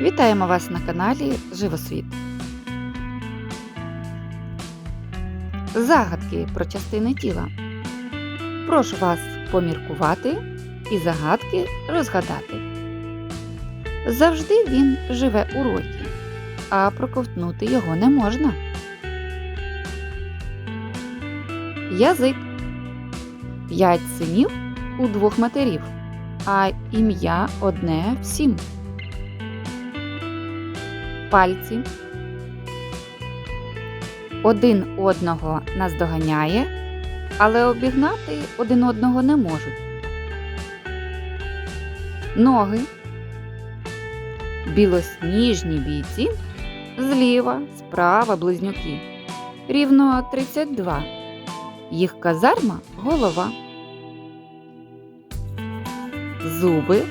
Вітаємо вас на каналі Живосвіт. Загадки про частини тіла. Прошу вас поміркувати і загадки розгадати. Завжди він живе у роті, а проковтнути його не можна. Язик. П'ять синів у двох матерів, а ім'я одне всім. Пальці. Один одного наздоганяє, але обігнати один одного не можуть. Ноги. Білосніжні бійці зліва, справа близнюки. Рівно 32. Їх казарма голова. Зуби.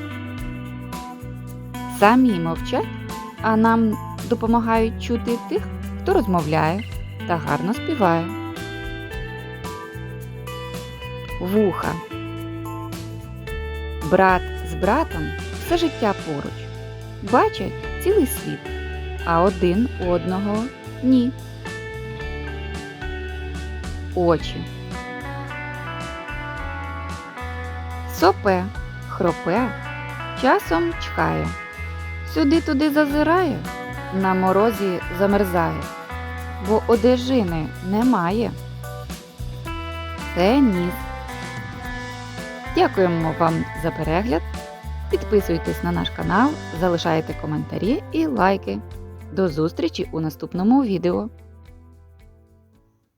Самі мовчать, а нам допомагають чути тих, хто розмовляє та гарно співає. Вуха. Брат з братом все життя поруч. Бачать цілий світ, а один одного ні. Очі. Сопе, хропе, часом чхає. Сюди-туди зазирає, на морозі замерзає, бо одежини немає. Це ніс. Дякуємо вам за перегляд. Підписуйтесь на наш канал, залишайте коментарі і лайки. До зустрічі у наступному відео.